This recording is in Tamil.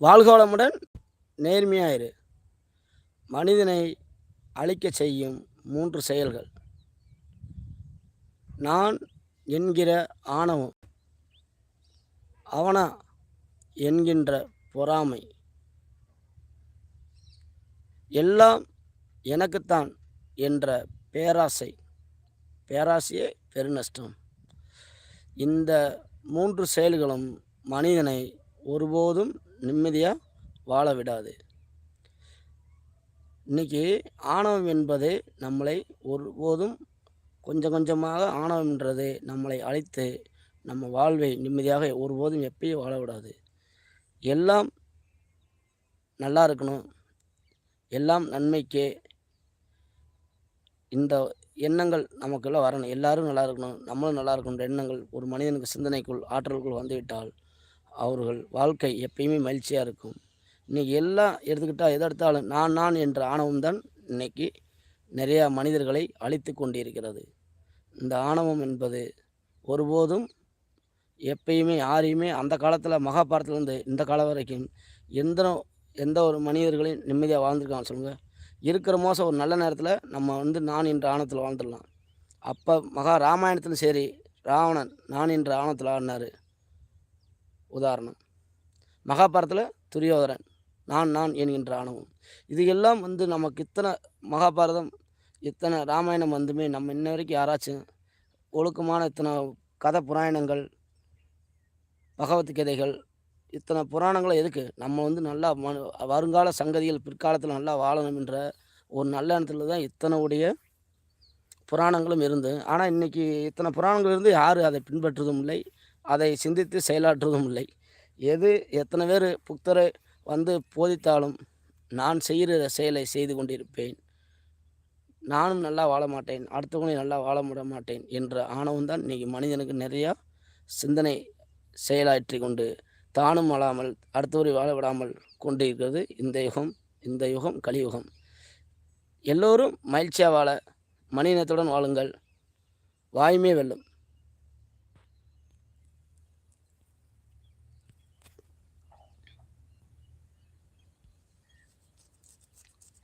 வாழ்கோளமுடன் நேர்மையாயிரு. மனிதனை அழிக்கச் செய்யும் மூன்று செயல்கள். நான் என்கிற ஆணவம் அவனா என்கின்ற பொறாமை எல்லாம் எனக்குத்தான் என்ற பேராசை. பேராசையே பெருநஷ்டம். இந்த மூன்று செயல்களும் மனிதனை ஒருபோதும் நிம்மதியாக வாழ விடாது. இன்னைக்கு ஆணவம் என்பது நம்மளை ஒருபோதும் கொஞ்சம் கொஞ்சமாக ஆணவம்ன்றது நம்மளை அழைத்து நம்ம வாழ்வை நிம்மதியாக ஒருபோதும் எப்பயும் வாழ விடாது. எல்லாம் நல்லா இருக்கணும். எல்லாம் நன்மைக்கே இந்த எண்ணங்கள் நமக்குள்ளே வரணும். எல்லாரும் நல்லா இருக்கணும். நம்மளும் நல்லா இருக்கணுன்ற எண்ணங்கள் ஒரு மனிதனுக்கு சிந்தனைக்குள் ஆற்றலுக்குள் வந்துவிட்டால் அவர்கள் வாழ்க்கை எப்பயுமே மகிழ்ச்சியாக இருக்கும். இன்றைக்கி எல்லாம் எடுத்துக்கிட்டால் எதை எடுத்தாலும் நான் நான் என்ற ஆணவம் தான் இன்னைக்கு நிறையா மனிதர்களை அழித்து கொண்டிருக்கிறது. இந்த ஆணவம் என்பது ஒருபோதும் எப்பயுமே யாரையுமே அந்த காலத்தில் மகாபாரத்திலேருந்து இந்த காலம் வரைக்கும் எந்த எந்த ஒரு மனிதர்களையும் நிம்மதியாக வாழ்ந்துருக்காங்க சொல்லுங்கள் இருக்கிற மோசம் ஒரு நல்ல நேரத்தில் நம்ம வந்து நான் என்ற ஆணத்தில் வாழ்ந்துடலாம். அப்போ மகா ராமாயணத்திலும் சரி ராவணன் நான் என்ற ஆணத்தில் ஆடினார். உதாரணம். மகாபாரதத்தில் துரியோதரன் நான் நான் என்கின்ற ஆணவம். இது எல்லாம் வந்து நமக்கு இத்தனை மகாபாரதம் இத்தனை ராமாயணம் வந்துமே நம்ம இன்ன வரைக்கும் யாராச்சும் ஒழுக்கமான இத்தனை கதை புராணங்கள் பகவத்கீதைகள் இத்தனை புராணங்களை எதுக்கு? நம்ம வந்து நல்லா மனு வருங்கால சங்கதிகள் பிற்காலத்தில் நல்லா வாழணும் என்ற ஒரு நல்ல இடத்துல தான் இத்தனையுடைய புராணங்களும் இருந்து ஆனால் இன்றைக்கி இத்தனை புராணங்கள் இருந்து யாரும் அதை பின்பற்றுவதும் இல்லை. அதை சிந்தித்து செயலாற்றுவதும் இல்லை. எது எத்தனை பேர் புக்தரை வந்து போதித்தாலும் நான் செய்கிற செயலை செய்து கொண்டிருப்பேன். நானும் நல்லா வாழ மாட்டேன். அடுத்தவங்களையும் நல்லா வாழ விட மாட்டேன் என்ற ஆணவம் தான் இன்றைக்கி மனிதனுக்கு நிறையா சிந்தனை செயலாற்றி கொண்டு தானும் வாழாமல் அடுத்தவரை வாழ விடாமல் கொண்டிருக்கிறது இந்த யுகம் இந்த யுகம் கலியுகம். எல்லோரும் மகிழ்ச்சியாக வாழ மனிதத்துடன் வாழுங்கள். வாய்மே வெல்லும்.